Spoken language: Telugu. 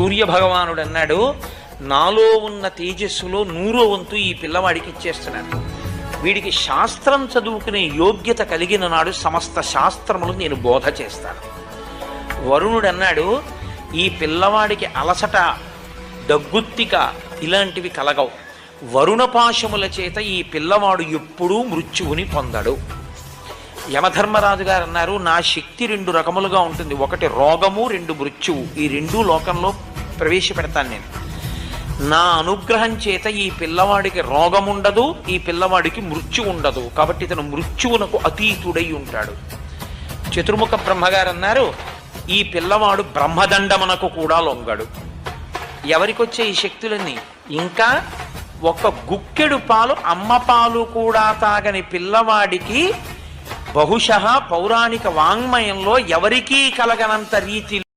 సూర్యభగవానుడు అన్నాడు నాలో ఉన్న తేజస్సులో నూరో వంతు ఈ పిల్లవాడికి ఇచ్చేస్తున్నాను వీడికి శాస్త్రం చదువుకునే యోగ్యత కలిగిన నాడు సమస్త శాస్త్రములు నేను బోధ చేస్తాను. వరుణుడు అన్నాడు ఈ పిల్లవాడికి అలసట దగ్గుత్తిక ఇలాంటివి కలగవు. వరుణపాశముల చేత ఈ పిల్లవాడు ఎప్పుడూ మృత్యువుని పొందడు. యమధర్మరాజు గారు అన్నారు నా శక్తి రెండు రకములుగా ఉంటుంది. ఒకటి రోగము రెండు మృత్యువు. ఈ రెండు లోకంలో ప్రవేశపెడతాను నేను. నా అనుగ్రహం చేత ఈ పిల్లవాడికి రోగం ఉండదు ఈ పిల్లవాడికి మృత్యు ఉండదు కాబట్టి ఇతను మృత్యువునకు అతీతుడై ఉంటాడు. చతుర్ముఖ బ్రహ్మగారు అన్నారు ఈ పిల్లవాడు బ్రహ్మదండమునకు కూడా లొంగడు. ఎవరికొచ్చే ఈ శక్తులన్నీ? ఇంకా ఒక గుక్కెడు పాలు అమ్మ పాలు కూడా తాగని పిల్లవాడికి బహుశ పౌరాణిక వాంగ్మయంలో ఎవరికీ కలగనంత రీతిలో